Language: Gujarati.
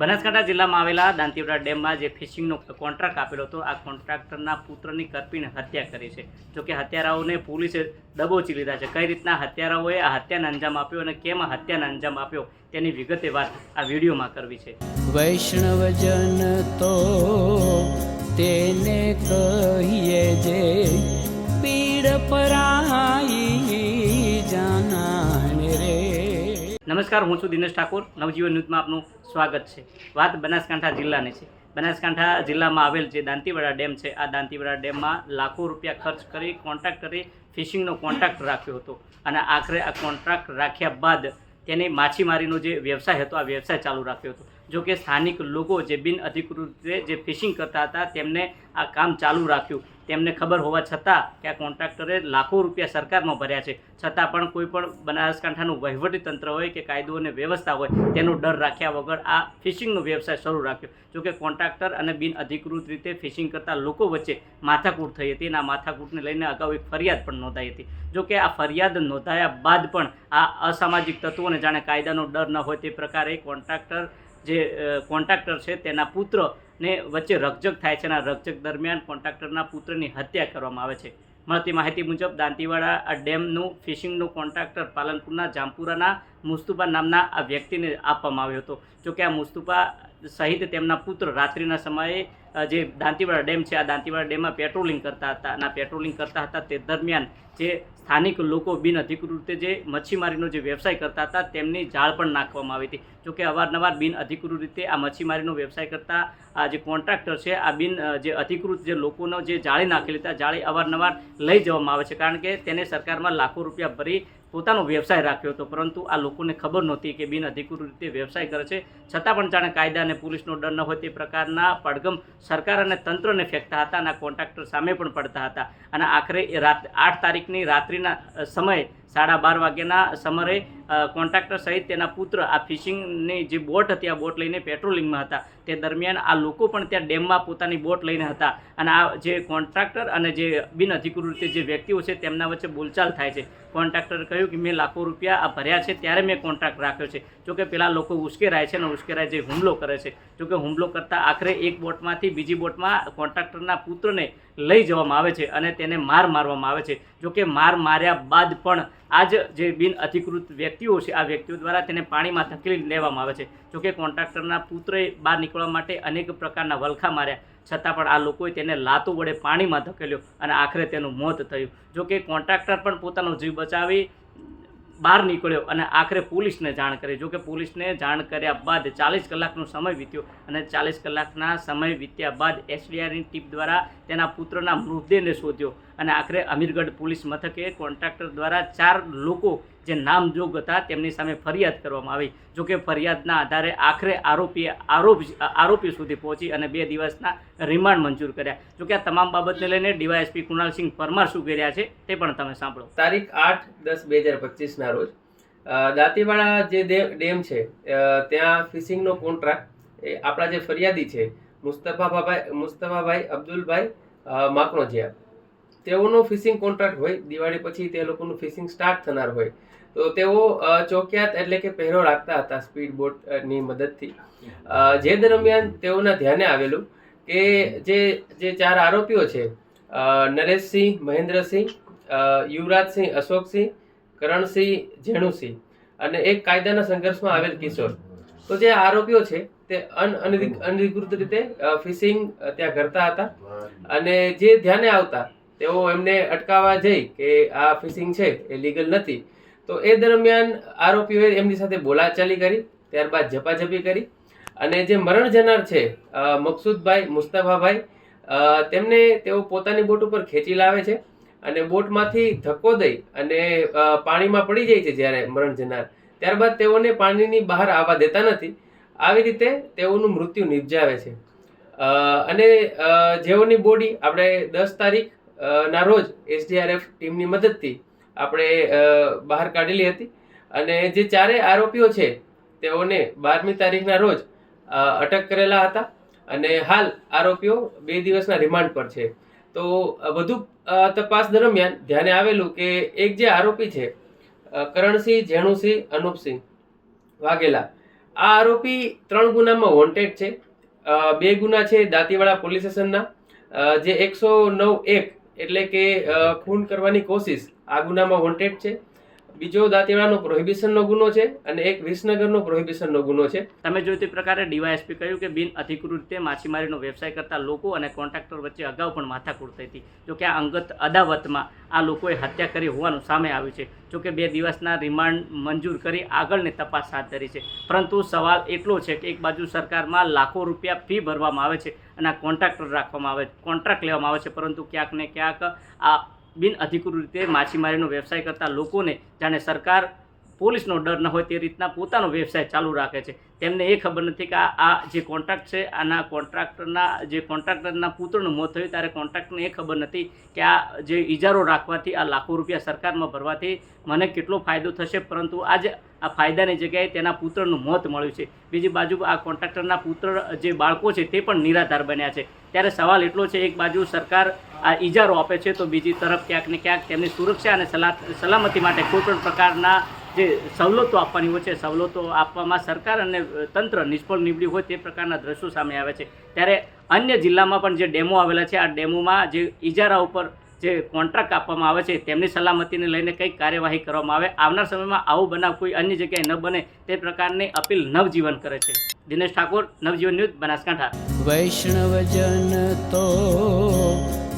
બનાસકાંઠા જિલ્લામાં આવેલા દાંતીવડા ડેમમાં જે ફિશિંગનો કોન્ટ્રાક્ટ આપેલો હતો, આ કોન્ટ્રાક્ટરના પુત્રની કરપીને હત્યા કરી છે. જોકે હત્યારાઓને પોલીસે દબોચી લીધા છે. કઈ રીતના હત્યારાઓએ આ હત્યાને અંજામ આપ્યો અને કેમ આ હત્યાને અંજામ આપ્યો, તેની વિગતે વાત આ વિડીયોમાં કરવી છે. વૈષ્ણવજન તો તેને કહીએ જે પીડ પરાઈ નમસ્કાર, હું છું દિનેશ ઠાકોર. નવજીવન ન્યૂઝમાં આપનું સ્વાગત છે. વાત બનાસકાંઠા જિલ્લાની છે. બનાસકાંઠા જિલ્લામાં આવેલ જે દાંતીવાડા ડેમ છે, આ દાંતીવાડા ડેમમાં લાખો રૂપિયા ખર્ચ કરી, કોન્ટ્રાક્ટ કરી, ફિશિંગનો કોન્ટ્રાક્ટ રાખ્યો હતો. અને આખરે આ કોન્ટ્રાક્ટ રાખ્યા બાદ તેની માછીમારીનો જે વ્યવસાય હતો, આ વ્યવસાય ચાલુ રાખ્યો હતો. જો કે સ્થાનિક લોકો જે બિન અધિકૃત રીતે જે ફિશિંગ કરતા હતા, તેમને આ કામ ચાલુ રાખ્યું. તેમને ખબર હોવા છતાં કે આ કોન્ટ્રાક્ટરે લાખો રૂપિયા સરકારમાં ભર્યા છે. છતાં પણ કોઈ પણ બનાસકાંઠાનું વહીવટી તંત્ર હોય કે કાયદો અને વ્યવસ્થા હોય, તેનો ડર રાખ્યા વગર આ ફિશિંગનો વ્યવસાય શરૂ રાખ્યો. જોકે કોન્ટ્રાક્ટર અને બિન અધિકૃત રીતે ફિશિંગ કરતા લોકો વચ્ચે માથાકૂટ થઈ હતી અને આ માથાકૂટને લઈને અગાઉ એક ફરિયાદ પણ નોંધાઈ હતી. જોકે આ ફરિયાદ નોંધાયા બાદ પણ આ અસામાજિક તત્વોને જાણે કાયદાનો ડર ન હોય તે પ્રકારે કોન્ટ્રાક્ટર જે કોન્ટ્રાક્ટર છે તેના પુત્રને વચ્ચે રકજક થાય છે અને આ રકજક દરમિયાન કોન્ટ્રાક્ટરના પુત્રની હત્યા કરવામાં આવે છે. મળતી માહિતી મુજબ દાંતીવાડા આ ડેમનું ફિશિંગનું કોન્ટ્રાક્ટર પાલનપુરના જામપુરાના મુસ્તુફા નામના આ વ્યક્તિને આપવામાં આવ્યો હતો. જોકે આ મુસ્તુફા સહિત તેમના પુત્ર રાત્રિના સમયે જે દાંતીવાડા ડેમ છે, આ દાંતીવાડા ડેમમાં પેટ્રોલિંગ કરતા હતા અને પેટ્રોલિંગ કરતા હતા તે દરમિયાન જે સ્થાનિક લોકો બિન અધિકૃત રીતે જે મચ્છીમારીનો જે વ્યવસાય કરતા હતા, તેમની જાળ પણ નાખવામાં આવી હતી. જોકે અવારનવાર બિન અધિકૃત રીતે આ મચ્છીમારીનો વ્યવસાય કરતા આ જે કોન્ટ્રાક્ટર છે, આ બિન જે અધિકૃત જે લોકોનો જે જાળી નાખેલી હતા જાળી અવારનવાર લઈ જવામાં આવે છે. કારણ કે તેને સરકારમાં લાખો રૂપિયા ભરી પોતાનો વ્યવસાય રાખ્યો હતો. પરંતુ આ લોકોને ખબર નહોતી કે બિન અધિકૃત રીતે વ્યવસાય કરે છે. છતાં પણ જાણે કાયદા અને પોલીસનો ડર ન હોય તે પ્રકારના પડગમ સરકાર અને તંત્રને ફેંકતા હતા અને કોન્ટ્રાક્ટર સામે પણ પડતા હતા. અને આખરે રાત, આઠ તારીખની રાત્રિના સમયે સાડા બાર વાગ્યાના સમરે કોન્ટ્રાક્ટર સહિત તેના પુત્ર આ ફિશિંગની જે બોટ હતી, આ બોટ લઈને પેટ્રોલિંગમાં હતા. તે દરમિયાન આ લોકો પણ ત્યાં ડેમમાં પોતાની બોટ લઈને હતા. અને આ જે કોન્ટ્રાક્ટર અને જે બિન અધિકૃત રીતે જે વ્યક્તિઓ છે, તેમના વચ્ચે બોલચાલ થાય છે. કોન્ટ્રાક્ટર કહ્યું કે, મેં લાખો રૂપિયા આ ભર્યા છે, ત્યારે મેં કોન્ટ્રાક્ટ રાખ્યો છે. જોકે પેલા લોકો ઉશ્કેરાય છે અને ઉશ્કેરાય જે હુમલો કરે છે. જોકે હુમલો કરતાં આખરે એક બોટમાંથી બીજી બોટમાં કોન્ટ્રાક્ટરના પુત્રને લઈ જવામાં આવે છે અને તેને માર મારવામાં આવે છે. જોકે માર માર્યા બાદ પણ આજ જે બિન અધિકૃત વ્યક્તિઓ છે, આ વ્યક્તિઓ દ્વારા તેને પાણીમાં ધકેલી લેવામાં આવે છે. જોકે કોન્ટ્રાક્ટરના પુત્રએ બહાર નીકળવા માટે અનેક પ્રકારના વલખા માર્યા. છતાં પણ આ લોકોએ તેને લાતો વડે પાણીમાં ધકેલ્યો અને આખરે તેનું મોત થયું. જોકે કોન્ટ્રાક્ટર પણ પોતાનો જીવ બચાવી બહાર નીકળ્યો અને આખરે પોલીસને જાણ કરી. જોકે પોલીસને જાણ કર્યા બાદ ચાલીસ કલાકનો સમય વીત્યો અને ચાલીસ કલાકના સમય વીત્યા બાદ એસડીઆરની ટીમ દ્વારા તેના પુત્રના મૃતદેહને શોધ્યો. અને આખરે અમીરગઢ પોલીસ મથકે કોન્ટ્રાક્ટર દ્વારા ચાર લોકો જે નામજોગ હતા તેમની સામે ફરિયાદ કરવામાં આવી. જોકે ફરિયાદના આધારે આખરે આરોપીએ આરોપ આરોપી સુધી પહોંચી અને બે દિવસના રિમાન્ડ મંજૂર કર્યા. જોકે આ તમામ બાબતને લઈને ડીવાયએસપી કુણાલસિંહ પરમાર શું કર્યા છે તે પણ તમે સાંભળો. તારીખ આઠ દસ બે હજાર પચીસના રોજ દાંતીવાડા જે ડેમ છે ત્યાં ફિશિંગનો કોન્ટ્રાક્ટ, એ આપણા જે ફરિયાદી છે, મુસ્તફાભાઈ મુસ્તફાભાઈ અબ્દુલભાઈ માકણોજીયા. તેઓનો ફિશિંગ કોન્ટ્રાક્ટ હોય, દિવાળી પછી તે લોકોનું ફિશિંગ સ્ટાર્ટ થનાર હોય, તો તેઓ ચોક્યાત એટલે કે પહેરો રાખતા હતા સ્પીડ બોટની મદદથી. જે દરમિયાન તેઓના ધ્યાને આવેલું કે જે જે ચાર આરોપીઓ છે નરેશસિંહ, મહેન્દ્રસિંહ યુવરાજસિંહ, અશોકસિંહ, કરણસિંહ, જેણુસિંહ અને એક કાયદાના સંઘર્ષમાં આવેલ કિશોર. તો જે આરોપીઓ છે, તે અન અનધિકૃત રીતે ફિશિંગ ત્યાં કરતા હતા અને જે ધ્યાને આવતા તેઓ એમને અટકાવવા જઈ કે આ ફિશિંગ છે, એ લીગલ નથી. તો એ દરમિયાન આરોપીઓએ એમની સાથે બોલાચાલી કરી, ત્યારબાદ ઝપાઝપી કરી. અને જે મરણ જનાર છે મકસુદભાઈ મુસ્તફાભાઈ તેમને તેઓ પોતાની બોટ ઉપર ખેંચી લાવે છે અને બોટમાંથી ધક્કો દઈ અને પાણીમાં પડી જાય છે જ્યારે મરણ જનાર. ત્યારબાદ તેઓને પાણીની બહાર આવવા દેતા નથી. આવી રીતે તેઓનું મૃત્યુ નિપજાવે છે. અને જેઓની બોડી આપણે દસ તારીખ ના, રોજ એસડીઆરએફ ટીમની મદદથી આપણે બહાર કાઢેલી હતી. અને જે ચારેય આરોપીઓ છે, તેઓને બારમી તારીખના રોજ અટક કરેલા હતા. અને હાલ આરોપીઓ બે દિવસના રિમાન્ડ પર છે. તો વધુ તપાસ દરમિયાન ધ્યાને આવેલું કે એક જે આરોપી છે કરણસિંહ ઝેણુસિંહ અનુપસિંહ વાઘેલા, આ આરોપી ત્રણ ગુનામાં વોન્ટેડ છે. બે ગુના છે દાંતીવાડા પોલીસ સ્ટેશનના. જે એકસો નવ એક એટલે કે ખૂન કરવાની કોશિશ આ ગુનામાં વોન્ટેડ છે. બીજો દાંતીવાડાનો પ્રોહિબિશનનો ગુનો છે અને એક વિસનગરનો પ્રોહિબિશનનો ગુનો છે. તમે જોયું તે પ્રકારે ડીવાયએસપી કહ્યું કે બિન અધિકૃત રીતે માછીમારીનો વ્યવસાય કરતા લોકો અને કોન્ટ્રાક્ટર વચ્ચે અગાઉ પણ માથાકૂટ થઈ હતી. જોકે આ અંગત અદાવતમાં આ લોકોએ હત્યા કરી હોવાનું સામે આવ્યું છે. જોકે બે દિવસના રિમાન્ડ મંજૂર કરી આગળની તપાસ હાથ ધરી છે. પરંતુ સવાલ એટલો છે કે એક બાજુ સરકારમાં લાખો રૂપિયા ફી ભરવામાં આવે છે અને આ કોન્ટ્રાક્ટર રાખવામાં આવે, કોન્ટ્રાક્ટ લેવામાં આવે છે. પરંતુ ક્યાંક ને ક્યાંક આ બિન અધિકૃત રીતે માછીમારીનો વ્યવસાય કરતા લોકોને, જાણે સરકાર પોલીસનો ડર ન હોય તે રીતના પોતાનો વ્યવસાય ચાલુ રાખે છે. તેમને એ ખબર નથી કે આ જે કોન્ટ્રાક્ટ છે, આના કોન્ટ્રાક્ટરના, જે કોન્ટ્રાક્ટરના પુત્રનું મોત થયું ત્યારે કોન્ટ્રાક્ટને એ ખબર નથી કે આ જે ઇજારો રાખવાથી, આ લાખો રૂપિયા સરકારમાં ભરવાથી મને કેટલો ફાયદો થશે, પરંતુ આજે આ ફાયદાની જગ્યાએ તેના પુત્રનું મોત મળ્યું છે. બીજી બાજુ આ કોન્ટ્રાક્ટરના પુત્ર, જે બાળકો છે, તે પણ નિરાધાર બન્યા છે. ત્યારે સવાલ એટલો છે, એક બાજુ સરકાર આ ઇજારો આપે છે, તો બીજી તરફ ક્યાંક ને ક્યાંક તેમની સુરક્ષા અને સલા સલામતી માટે કોઈ પણ પ્રકારના જે સવલતો આપવાની હોય છે, સવલતો આપવામાં સરકાર અને તંત્ર નિષ્ફળ નીવડ્યું હોય તે પ્રકારના દ્રશ્યો સામે આવે છે. ત્યારે અન્ય જિલ્લામાં પણ જે ડેમો આવેલા છે, આ ડેમોમાં જે ઇજારા ઉપર જે કોન્ટ્રાક્ટ આપવામાં આવે છે, તેમની સલામતીને લઈને કંઈક કાર્યવાહી કરવામાં આવે. આવનાર સમયમાં આવો બનાવ કોઈ અન્ય જગ્યાએ ન બને તે પ્રકારની અપીલ નવજીવન કરે છે. દિનેશ ઠાકોર, નવજીવન ન્યૂઝ બનાસકાંઠા. વૈષ્ણવજન તો